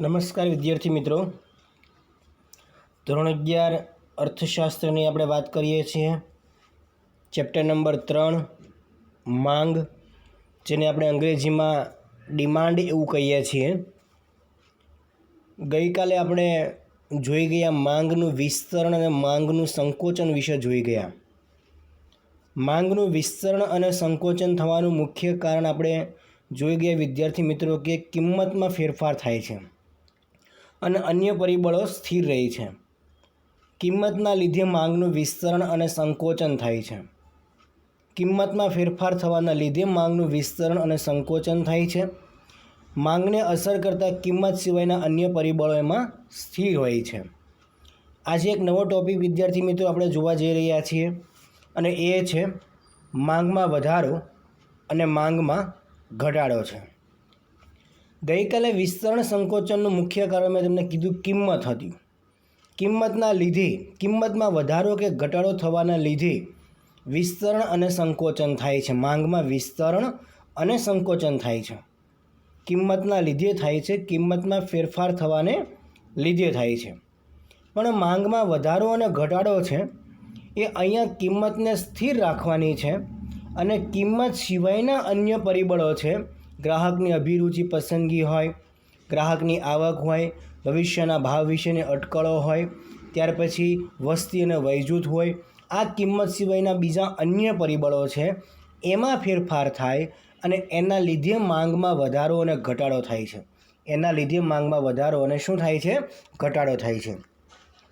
નમસ્કાર વિદ્યાર્થી મિત્રો. ધોરણ અગિયાર અર્થશાસ્ત્રની આપણે વાત કરીએ છીએ. ચેપ્ટર નંબર ત્રણ, માંગ, જેને આપણે અંગ્રેજીમાં ડિમાન્ડ એવું કહીએ છીએ. ગઈકાલે આપણે જોઈ ગયા માંગનું વિસ્તરણ અને માંગનું સંકોચન વિશે જોઈ ગયા. માંગનું વિસ્તરણ અને સંકોચન થવાનું મુખ્ય કારણ આપણે જોઈ ગયા વિદ્યાર્થી મિત્રો કે કિંમતમાં ફેરફાર થાય છે. અને અન્ય પરિબળો સ્થિર રહે છે. કિંમતના લીધે માંગનું વિસ્તરણ અને સંકોચન થાય છે. કિંમતમાં ફેરફાર થવાના લીધે માંગનું વિસ્તરણ અને સંકોચન થાય છે. માંગને અસર કરતા કિંમત સિવાયના અન્ય પરિબળો એમાં સ્થિર હોય છે. આજે એક નવો ટોપિક વિદ્યાર્થી મિત્રો આપણે જોવા જઈ રહ્યા છીએ અને એ છે માંગમાં વધારો અને માંગમાં ઘટાડો છે. ગઈકાલે વિસ્તરણ સંકોચનનું મુખ્ય કારણ મેં તમને કીધું કિંમત હતી. કિંમતના લીધે, કિંમતમાં વધારો કે ઘટાડો થવાના લીધે વિસ્તરણ અને સંકોચન થાય છે. માંગમાં વિસ્તરણ અને સંકોચન થાય છે. કિંમતના લીધે થાય છે. કિંમતમાં ફેરફાર થવાને લીધે થાય છે. પણ માંગમાં વધારો અને ઘટાડો છે એ અહીંયા કિંમતને સ્થિર રાખવાની છે અને કિંમત સિવાયના અન્ય પરિબળો છે ગ્રાહકની અભિરુચિ પસંદગી હોય, ગ્રાહકની આવક હોય, ભવિષ્યના ભાવ વિશેની અટકળો હોય, ત્યાર પછી વસ્તી અને વયજૂથ હોય, આ કિંમત સિવાયના બીજા અન્ય પરિબળો છે, એમાં ફેરફાર થાય અને એના લીધે માંગમાં વધારો અને ઘટાડો થાય છે. એના લીધે માંગમાં વધારો અને શું થાય છે? ઘટાડો થાય છે.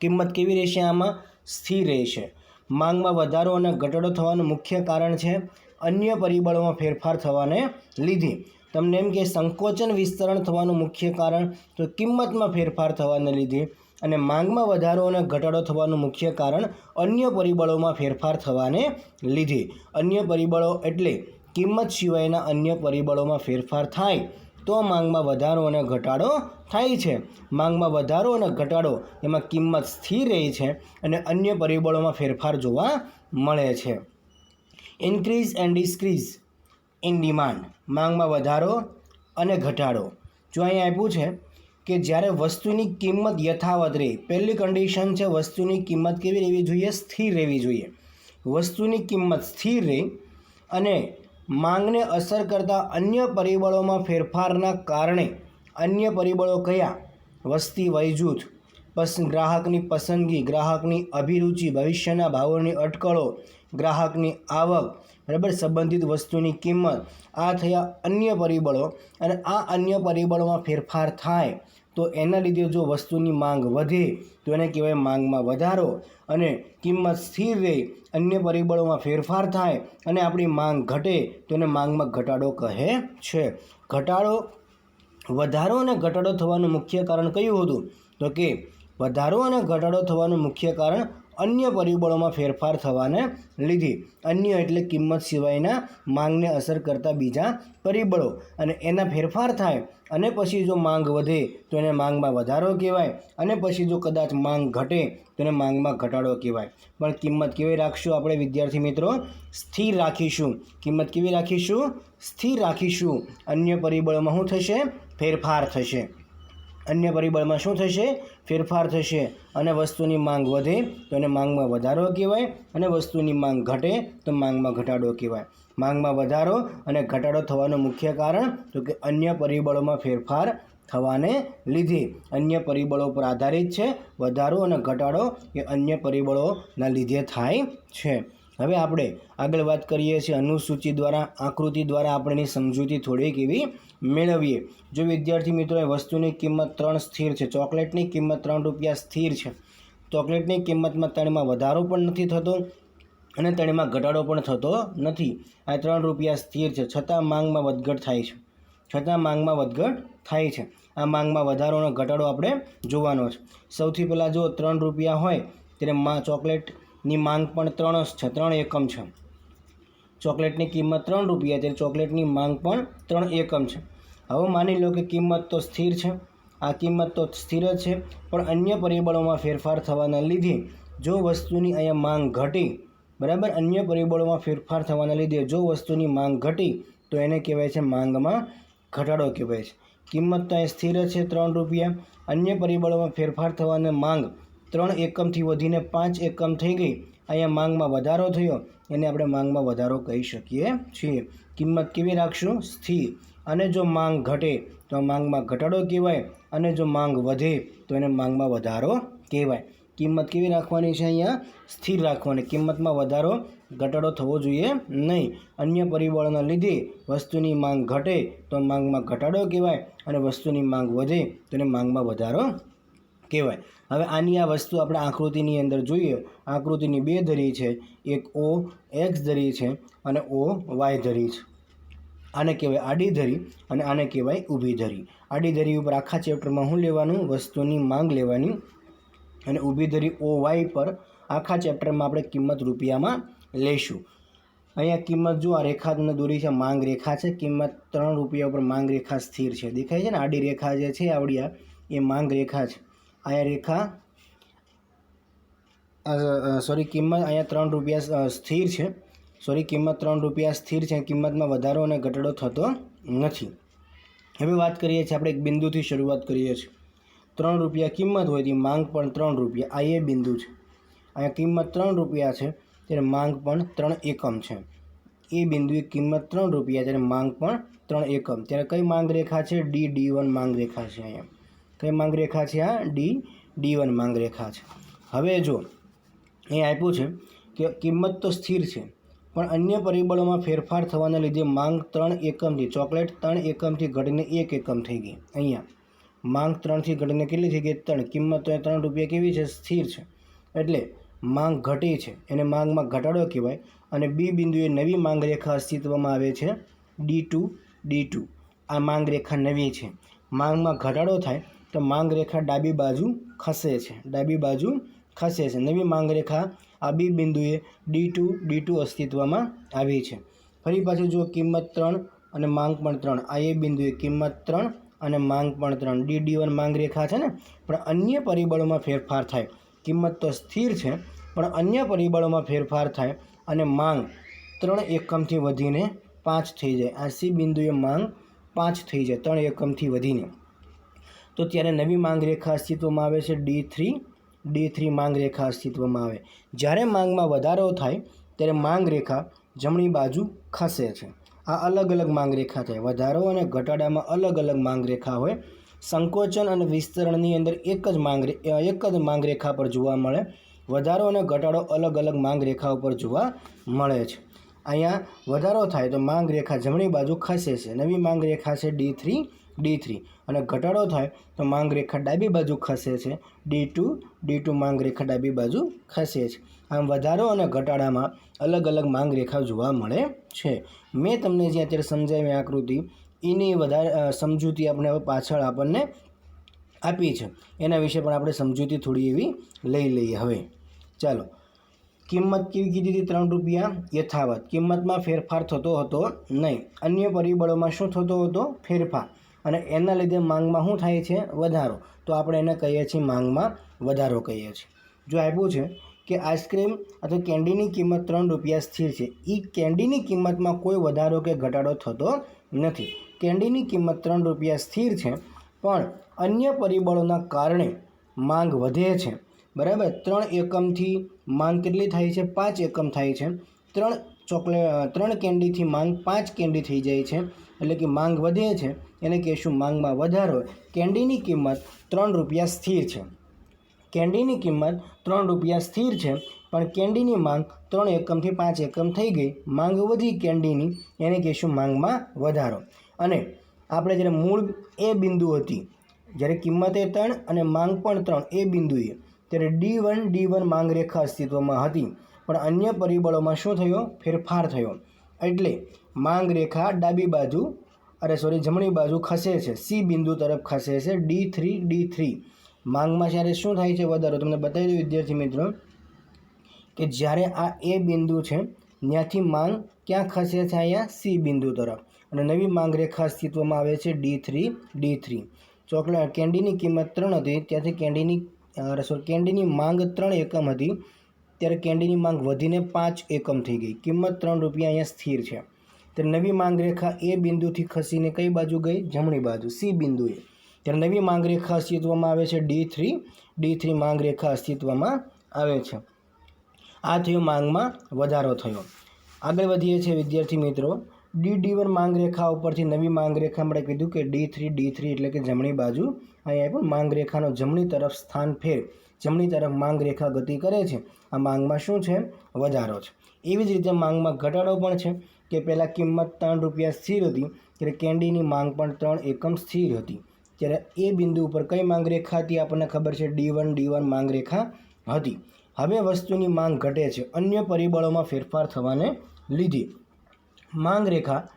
કિંમત કેવી રહેશે આમાં? સ્થિર રહેશે. માંગમાં વધારો અને ઘટાડો થવાનું મુખ્ય કારણ છે અન્ય પરિબળોમાં ફેરફાર થવાને લીધે. તમને એમ કે સંકોચન વિસ્તરણ થવાનું મુખ્ય કારણ તો કિંમતમાં ફેરફાર થવાને લીધે અને માંગમાં વધારો અને ઘટાડો થવાનું મુખ્ય કારણ અન્ય પરિબળોમાં ફેરફાર થવાને લીધે. અન્ય પરિબળો એટલે કિંમત સિવાયના અન્ય પરિબળોમાં ફેરફાર થાય તો માંગમાં વધારો અને ઘટાડો થાય છે. માંગમાં વધારો અને ઘટાડો એમાં કિંમત સ્થિર રહે છે અને અન્ય પરિબળોમાં ફેરફાર જોવા મળે છે. Increase and decrease in demand માંગમાં વધારો અને ઘટાડો. જો અહીં આપ્યું છે કે જ્યારે વસ્તુની કિંમત યથાવત રહે, પહેલી કન્ડિશન છે વસ્તુની કિંમત કેવી રહેવી જોઈએ? સ્થિર રહેવી જોઈએ. વસ્તુની કિંમત સ્થિર રહે અને માંગને અસર કરતા અન્ય પરિબળોમાં ફેરફારના કારણે અન્ય પરિબળો કયા? વસ્તી, વયજૂથ, પસ, ગ્રાહકની પસંદગી, ગ્રાહકની અભિરુચિ, ભવિષ્યના ભાવોની અટકળો ગ્રાહકની આવક બરાબર સંબંધિત વસ્તુની કિંમત, આ થયા અન્ય પરિબળો અને આ અન્ય પરિબળોમાં ફેરફાર થાય, તો એના લીધે જો વસ્તુની માંગ વધે, તો એને કહેવાય માંગમાં વધારો અને કિંમત સ્થિર રહે, અન્ય પરિબળોમાં ફેરફાર થાય અને આપણી માંગ ઘટે, તો એને માંગમાં ઘટાડો કહે છે. ઘટાડો, વધારો અને ઘટાડો થવાનું મુખ્ય કારણ કયું હતું? તો કે, વધારો અને ઘટાડો થવાનું મુખ્ય કારણ અન્ય પરિબળોમાં ફેરફાર થવાને લીધે, અન્ય એટલે કિંમત સિવાયના માંગને અસર કરતા બીજા પરિબળો. અને એના ફેરફાર થાય અને પછી જો માંગ વધે, તો એને માંગમાં વધારો કહેવાય. અને પછી જો કદાચ માંગ ઘટે, તો એને માંગમાં ઘટાડો કહેવાય. પણ કિંમત કેવી રાખશું આપણે વિદ્યાર્થી મિત્રો? સ્થિર રાખીશું. કિંમત કેવી રાખીશું? સ્થિર રાખીશું. અન્ય પરિબળોમાં શું થશે? ફેરફાર થશે. અન્ય પરિબળમાં શું થશે? ફેરફાર થશે. અને વસ્તુની માંગ વધે તો એને માંગમાં વધારો કહેવાય અને વસ્તુની માંગ ઘટે તો માંગમાં ઘટાડો કહેવાય. માંગમાં વધારો અને ઘટાડો થવાનું મુખ્ય કારણ તો કે અન્ય પરિબળોમાં ફેરફાર થવાને લીધે. અન્ય પરિબળો પર આધારિત છે. વધારો અને ઘટાડો એ અન્ય પરિબળોના લીધે થાય છે. હવે આપણે આગળ વાત કરીએ છીએ અનુસૂચિ દ્વારા, આકૃતિ દ્વારા આપણે સમજૂતી થોડીક એવી મેળવીએ. જો વિદ્યાર્થી મિત્રોએ વસ્તુની કિંમત ત્રણ સ્થિર છે, ચોકલેટની કિંમત ત્રણ રૂપિયા સ્થિર છે. ચોકલેટની કિંમતમાં ત્રણમાં વધારો પણ નથી થતો અને ત્રણમાં ઘટાડો પણ થતો નથી. આ ત્રણ રૂપિયા સ્થિર છે, છતાં માંગમાં વધઘટ થાય છે. છતાં માંગમાં વધઘટ થાય છે. આ માંગમાં વધારોનો ઘટાડો આપણે જોવાનો છે. સૌથી પહેલાં જો ત્રણ રૂપિયા હોય, ત્યારે માં ચોકલેટની માંગ પણ ત્રણ જ છે, ત્રણ એકમ છે. ચોકલેટની કિંમત ત્રણ રૂપિયા ત્યારે ચોકલેટની માંગ પણ ત્રણ એકમ છે. હવે માની લો કે કિંમત તો સ્થિર છે, આ કિંમત તો સ્થિર જ છે, પણ અન્ય પરિબળોમાં ફેરફાર થવાના લીધે જો વસ્તુની અહીંયા માંગ ઘટી, બરાબર? અન્ય પરિબળોમાં ફેરફાર થવાના લીધે જો વસ્તુની માંગ ઘટી, તો એને કહેવાય છે માંગમાં ઘટાડો કહેવાય છે. કિંમત તો અહીં સ્થિર છે, ત્રણ રૂપિયા. અન્ય પરિબળોમાં ફેરફાર થવાને માંગ ત્રણ એકમથી વધીને પાંચ એકમ થઈ ગઈ. અહીંયા માંગમાં વધારો થયો. એને આપણે માંગમાં વધારો કહી શકીએ છીએ. કિંમત કેવી રાખશું? સ્થિર. અને જો માંગ ઘટે, તો માંગમાં ઘટાડો કહેવાય. અને જો માંગ વધે, તો એને માંગમાં વધારો કહેવાય. કિંમત કેવી રાખવાની છે અહીંયા? સ્થિર રાખવાની. કિંમતમાં વધારો, ઘટાડો થવો જોઈએ નહીં. અન્ય પરિબળોના લીધે વસ્તુની માંગ ઘટે, તો માંગમાં ઘટાડો કહેવાય. અને વસ્તુની માંગ વધે, તો એને માંગમાં વધારો કહેવાય. હવે આની આ વસ્તુ આપણે આકૃતિની અંદર જોઈએ. આકૃતિની બે ધરી છે. એક ઓ એક્સ ધરી છે અને ઓ વાય ધરી છે. આને કહેવાય આડી ધરી અને આને કહેવાય ઊભી ધરી. આડી ધરી ઉપર આખા ચેપ્ટરમાં હું લેવાનું? વસ્તુની માંગ લેવાની. અને ઊભી ધરી ઓ વાય પર આખા ચેપ્ટરમાં આપણે કિંમત રૂપિયામાં લઈશું અહીંયા કિંમત જો આ રેખા તમને દોરી છે, માંગ રેખા છે. કિંમત ત્રણ રૂપિયા ઉપર માંગ રેખા સ્થિર છે. દેખાય છે ને? આડી રેખા જે છે, આવડી આ, એ માંગ રેખા છે. અહીંયા રેખા. સોરી કિંમત અહીંયા ત્રણ રૂપિયા સ્થિર છે. સોરી કિંમત ત્રણ રૂપિયા સ્થિર છે. કિંમતમાં વધારો અને ઘટાડો થતો નથી. હવે વાત કરીએ છીએ આપણે એક બિંદુથી શરૂઆત કરીએ છીએ. ત્રણ રૂપિયા કિંમત હોય તો માંગ પણ ત્રણ રૂપિયા. આ એ બિંદુ છે. અહીંયા કિંમત ત્રણ રૂપિયા છે, ત્યારે માંગ પણ ત્રણ એકમ છે. એ બિંદુએ કિંમત ત્રણ રૂપિયા, ત્યારે માંગ પણ ત્રણ એકમ. ત્યારે કઈ માંગ રેખા છે? ડી ડી વન માંગ રેખા છે અહીંયા. કઈ માંગરેખા છે આ ડી ડી વન માંગરેખા છે. હવે જો, એ આપ્યું છે કે કિંમત તો સ્થિર છે, પણ અન્ય પરિબળોમાં ફેરફાર થવાના લીધે માંગ ત્રણ એકમથી, ચોકલેટ ત્રણ એકમથી ઘટીને એક એકમ થઈ ગઈ. અહીંયા, માંગ ત્રણથી ઘટીને કેટલી થઈ ગઈ? ત્રણ. કિંમત તો ત્રણ રૂપિયા કેવી છે? સ્થિર છે. એટલે માંગ ઘટી છે. એને માંગમાં ઘટાડો કહેવાય અને બી બિંદુએ નવી માંગ રેખા અસ્તિત્વમાં આવે છે ડી ટુ ડી ટુ આ માંગ રેખા નવી છે. માંગમાં ઘટાડો થાય તો માંગ રેખા ડાબી બાજુ ખસે છે. ડાબી બાજુ ખસે છે. નવી માંગ રેખા આ બી બિંદુએ ડી ટુ ડી ટુ અસ્તિત્વમાં આવી છે. ફરી પાછું જો કિંમત ત્રણ અને માંગ પણ ત્રણ. આ એ બિંદુએ કિંમત ત્રણ અને માંગ પણ ત્રણ. ડી ડી વન માંગ રેખા છે ને? પણ અન્ય પરિબળોમાં ફેરફાર થાય. કિંમત તો સ્થિર છે, પણ અન્ય પરિબળોમાં ફેરફાર થાય અને માંગ ત્રણ એકમથી વધીને પાંચ થઈ જાય. આ સી બિંદુએ માંગ પાંચ થઈ જાય, ત્રણ એકમથી વધીને. તો ત્યારે નવી માંગ રેખા અસ્તિત્વમાં આવે છે ડી થ્રી. ડી થ્રી માંગ રેખા અસ્તિત્વમાં આવે. જ્યારે માંગમાં વધારો થાય, ત્યારે માંગ રેખા જમણી બાજુ ખસે છે. આ અલગ અલગ માંગ રેખા થાય. વધારો અને ઘટાડામાં અલગ અલગ માંગ રેખા હોય. સંકોચન અને વિસ્તરણની અંદર એક જ માંગરે એક જ માંગ રેખા પર જોવા મળે. વધારો અને ઘટાડો અલગ અલગ માંગ રેખા ઉપર જોવા મળે છે. અહીંયા વધારો થાય તો માંગ રેખા જમણી બાજુ ખસે છે. નવી માંગ રેખા છે ડી થ્રી. D three. અને ઘટાડો થાય તો માંગ રેખા ડાબી બાજુ ખસે છે. ડી ટુ ડી ટુ માંગ રેખા ડાબી બાજુ ખસે છે. આમ વધારો અને ઘટાડામાં અલગ અલગ માંગ રેખા જોવા મળે છે. મેં તમને જે અત્યારે સમજાવી આકૃતિ, એની વધારે સમજૂતી આપણે હવે પાછળ આપણને આપી છે. એના વિશે પણ આપણે સમજૂતી થોડી એવી લઈ લઈએ હવે. ચાલો. કિંમત કેવી કીધી હતી? ત્રણ રૂપિયા યથાવત. કિંમતમાં ફેરફાર થતો હતો નહીં. અન્ય પરિબળોમાં શું થતો હતો? ફેરફાર. અને એના લીધે માંગમાં શું થાય છે? વધારો. તો આપણે એને કહીએ છીએ માંગમાં વધારો કહીએ છીએ. જો આપ્યું છે કે આઈસ્ક્રીમ અથવા કેન્ડીની કિંમત ત્રણ રૂપિયા સ્થિર છે. એ કેન્ડીની કિંમતમાં કોઈ વધારો કે ઘટાડો થતો નથી. કેન્ડીની કિંમત ત્રણ રૂપિયા સ્થિર છે, પણ અન્ય પરિબળોના કારણે માંગ વધે છે. બરાબર? ત્રણ એકમથી માંગ કેટલી થાય છે? પાંચ એકમ થાય છે. ત્રણ ચોકલેટ ત્રણ કેન્ડીથી માંગ પાંચ કેન્ડી થઈ જાય છે. એટલે કે માંગ વધે છે, એને કહેશું માંગમાં વધારો. કેન્ડીની કિંમત ત્રણ રૂપિયા સ્થિર છે. કેન્ડીની કિંમત ત્રણ રૂપિયા સ્થિર છે, પણ કેન્ડીની માંગ ત્રણ એકમથી પાંચ એકમ થઈ ગઈ. માંગ વધી કેન્ડીની, એને કહેશું માંગમાં વધારો. અને આપણે જ્યારે મૂળ એ બિંદુ હતી, જ્યારે કિંમતે ત્રણ અને માંગ પણ ત્રણ એ બિંદુએ, ત્યારે ડી વન ડી વન માંગ રેખા અસ્તિત્વમાં હતી. પણ અન્ય પરિબળોમાં શું થયો? ફેરફાર થયો. એટલે માંગ રેખા ડાબી બાજુ, અરે સોરી જમણી બાજુ ખસે છે. સી બિંદુ તરફ ખસે છે. ડી થ્રી ડી થ્રી માંગમાં જ્યારે શું થાય છે વધારો? તમને બતાવી દઉં વિદ્યાર્થી મિત્રો કે જ્યારે આ એ બિંદુ છે, ત્યાંથી માંગ ક્યાં ખસે છે અહીંયા? સી બિંદુ તરફ. અને નવી માંગ રેખા અસ્તિત્વમાં આવે છે D three D three chocolate કેન્ડીની કિંમત ત્રણ હતી. ત્યાંથી કેન્ડીની સોરી કેન્ડીની માંગ ત્રણ એકમ હતી. ત્યારે કેન્ડીની માંગ વધીને પાંચ એકમ થઈ ગઈ. કિંમત ત્રણ રૂપિયા અહીંયા સ્થિર છે. ત્યારે નવી માંગરેખા એ બિંદુથી ખસીને કઈ બાજુ ગઈ? જમણી બાજુ. સી બિંદુએ. ત્યારે નવી માંગરેખા અસ્તિત્વમાં આવે છે ડી થ્રી. ડી થ્રી માંગરેખા અસ્તિત્વમાં આવે છે. આ થયો માંગમાં વધારો થયો. આગળ વધીએ છીએ વિદ્યાર્થી મિત્રો. ડી ડી વન માંગરેખા ઉપરથી નવી માંગરેખા મળે. કીધું કે ડી થ્રી ડી થ્રી એટલે કે જમણી બાજુ. અહીંયા પણ માંગરેખાનો જમણી તરફ સ્થાન ફેર. જમણી તરફ માંગ રેખા ગતિ કરે છે. આ માંગમાં શું છે? વધારો છે. એવી જ રીતે માંગમાં ઘટાડો પણ છે કે પહેલાં કિંમત ત્રણ રૂપિયા સ્થિર હતી, ત્યારે કેન્ડીની માંગ પણ ત્રણ એકમ સ્થિર હતી. ત્યારે એ બિંદુ ઉપર કઈ માંગ રેખા હતી આપણને ખબર છે? ડી વન ડી વન માંગ રેખા હતી. હવે વસ્તુની માંગ ઘટે છે. અન્ય પરિબળોમાં ફેરફાર થવાને લીધે. માંગ રેખા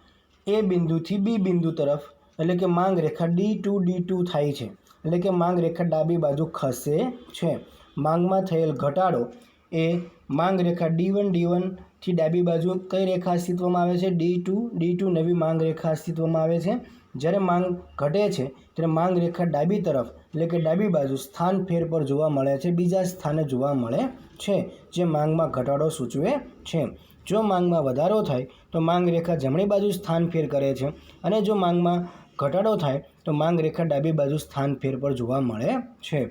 એ બિંદુથી બી બિંદુ તરફ, એટલે કે માંગ રેખા ડી ટુ ડી ટુ થાય છે. એટલે કે માંગ રેખા ડાબી બાજુ ખસે છે. માંગમાં થયેલ ઘટાડો એ માંગ રેખા ડી વન, ડી વનથી ડાબી બાજુ કઈ રેખા અસ્તિત્વમાં આવે છે? ડી ટુ ડી ટુ નવી માંગ રેખા અસ્તિત્વમાં આવે છે. જ્યારે માંગ ઘટે છે, ત્યારે માંગ રેખા ડાબી તરફ એટલે કે ડાબી બાજુ સ્થાન ફેર પર જોવા મળે છે, બીજા સ્થાને જોવા મળે છે, જે માંગમાં ઘટાડો સૂચવે છે. જો માંગમાં વધારો થાય, તો માંગ રેખા જમણી બાજુ સ્થાન ફેર કરે છે અને જો માંગમાં ઘટાડો થાય તો માંગ રેખા ડાબી બાજુ સ્થાન ફેર પર જોવા મળે છે.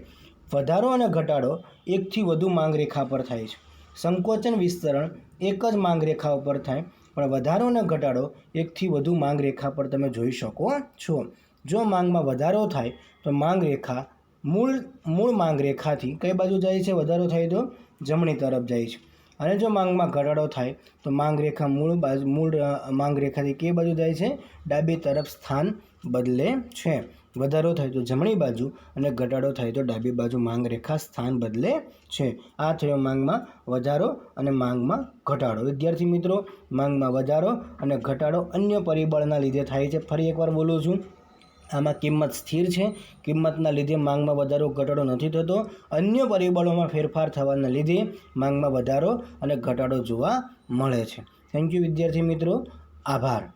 વધારો અને ઘટાડો એકથી વધુ માંગ રેખા પર થાય છે. સંકોચન વિસ્તરણ એક જ માંગ રેખા ઉપર થાય, પણ વધારો અને ઘટાડો એકથી વધુ માંગ રેખા પર તમે જોઈ શકો છો. જો માંગમાં વધારો થાય, તો માંગ રેખા મૂળ મૂળ માંગ રેખાથી કઈ બાજુ જાય છે? વધારો થાય તો જમણી તરફ જાય છે. અને જો માંગમાં ઘટાડો થાય, તો માંગ રેખા મૂળ બાજુ, મૂળ માંગ રેખાથી કઈ બાજુ જાય છે? ડાબી તરફ સ્થાન બદલે છે. વધારો થાય તો જમણી બાજુ અને ઘટાડો થાય તો ડાબી બાજુ માંગ રેખા સ્થાન બદલે છે. આ થયો માંગમાં વધારો અને માંગમાં ઘટાડો. વિદ્યાર્થી મિત્રો, માંગમાં વધારો અને ઘટાડો અન્ય પરિબળના લીધે થાય છે. ફરી એકવાર બોલું છું. આમાં કિંમત સ્થિર છે. કિંમતના લીધે માંગમાં વધારો, ઘટાડો નથી થતો. અન્ય પરિબળોમાં ફેરફાર થવાના લીધે માંગમાં વધારો અને ઘટાડો જોવા મળે છે. થેન્ક યુ વિદ્યાર્થી મિત્રો. આભાર.